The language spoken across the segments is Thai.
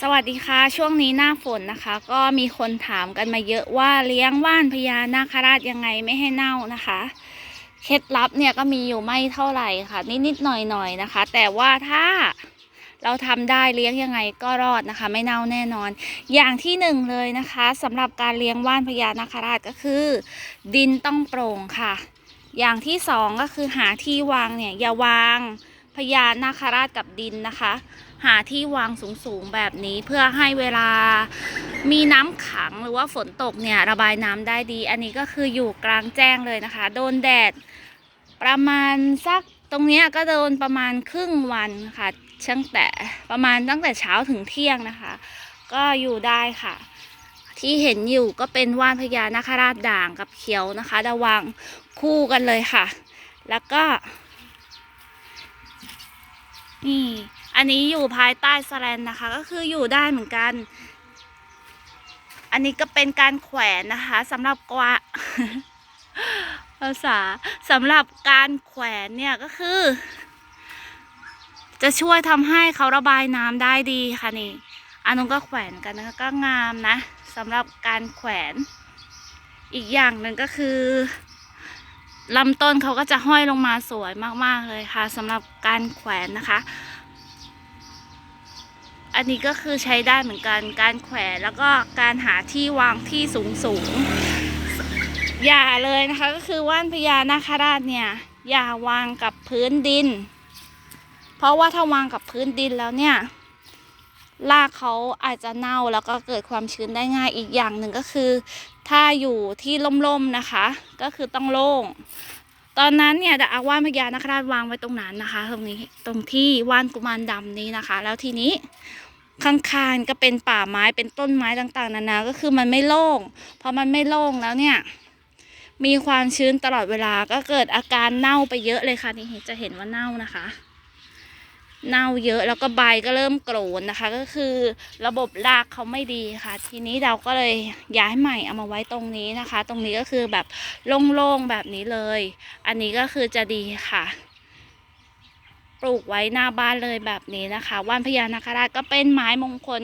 สวัสดีค่ะ ช่วงนี้หน้าฝนนะคะ ก็มีคนถามกันมาเยอะว่าเลี้ยงว่านพญานาคราชยังไงไม่ให้เน่านะคะ เคล็ดลับเนี่ยก็มีอยู่ไม่เท่าไหร่ค่ะ นิดๆหน่อยๆนะคะ แต่ว่าถ้าเราทำได้เลี้ยงยังไงก็รอดนะคะ ไม่เน่าแน่นอน อย่างที่หนึ่งเลยนะคะสำหรับการเลี้ยงว่านพญานาคราชก็คือ ดินต้องโปร่งค่ะ อย่างที่สองก็คือหาที่วางเนี่ยอย่าวาง พญานาคราชกับดินนะคะ หาที่วางสูงๆแบบนี้เพื่อให้เวลามีน้ำขังหรือว่าฝนตกเนี่ยระบายน้ำได้ดี อันนี้ก็คืออยู่กลางแจ้งเลยนะคะ โดนแดดประมาณสักตรงนี้ก็โดนประมาณครึ่งวันค่ะตั้งแต่ประมาณตั้งแต่เช้าถึงเที่ยงนะคะ ก็อยู่ได้ค่ะ ที่เห็นอยู่ก็เป็นว่านพญานาคราชด่างกับเขียวนะคะระวังคู่กันเลยค่ะ แล้วก็ นี่ อันนี้อยู่ภายใต้สแลนนะคะ ก็คืออยู่ได้เหมือนกัน อันนี้ก็เป็นการแขวนนะคะสำหรับกวาภาษาสำหรับการแขวนเนี่ยก็คือ จะช่วยทำให้เขาระบายน้ำได้ดีค่ะนี่อันนู้นก็แขวนกันนะคะก็งามนะสำหรับการแขวน อีกอย่างหนึ่งก็คือ ลำต้นเขาก็จะห้อยลงมาสวยมากๆเลยค่ะสำหรับการแขวนนะคะ อันนี้ก็คือใช้ได้เหมือนกันการแขวนแล้วก็การหาที่วางที่สูงสูงอย่าเลยนะคะ ก็คือว่านพญานาคราชเนี่ยอย่าวางกับพื้นดิน เพราะว่าถ้าวางกับพื้นดินแล้วเนี่ย รากเขาอาจจะเน่าแล้วก็เกิดความชื้นได้ง่ายอีกอย่างหนึ่งก็คือ ถ้าอยู่ที่ร่มๆนะคะ ก็คือต้องโล่ง ตอนนั้นเนี่ยดาว่านพญานาคราชวางไว้ตรงนั้นนะคะ ตรงนี้ตรงที่ว่านกุมารดำนี้นะคะ แล้วทีนี้ข้างๆก็เป็นป่าไม้เป็นต้นไม้ต่างๆ นานา ก็คือมันไม่โล่งพอมันไม่โล่งแล้วเนี่ย มีความชื้นตลอดเวลาก็เกิดอาการเน่าไปเยอะเลยค่ะนี่จะเห็นว่าเน่านะคะ เน่าเยอะแล้วก็ใบก็เริ่มโกรนนะคะ ก็คือระบบรากเขาไม่ดีค่ะ ทีนี้เราก็เลยย้ายใหม่เอามาไว้ตรงนี้นะคะ ตรงนี้ก็คือแบบโล่งๆแบบนี้เลย อันนี้ก็คือจะดีค่ะ ปลูกไว้หน้าบ้านเลยแบบนี้นะคะว่านพญานาคราชก็เป็นไม้มงคล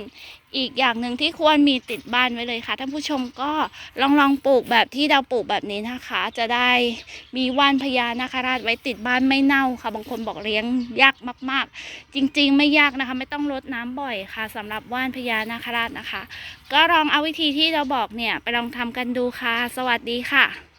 อีกอย่างหนึ่งที่ควรมีติดบ้านไว้เลยค่ะท่านผู้ชมก็ลองลองปลูกแบบที่เราปลูกแบบนี้นะคะ จะได้มีว่านพญานาคราชไว้ติดบ้านไม่เน่าค่ะ บางคนบอกเลี้ยงยากมาก ๆ จริง ๆ ไม่ยากนะคะ ไม่ต้องรดน้ำบ่อยค่ะสำหรับว่านพญานาคราชนะคะ ก็ลองเอาวิธีที่เราบอกเนี่ยไปลองทำกันดูค่ะ สวัสดีค่ะ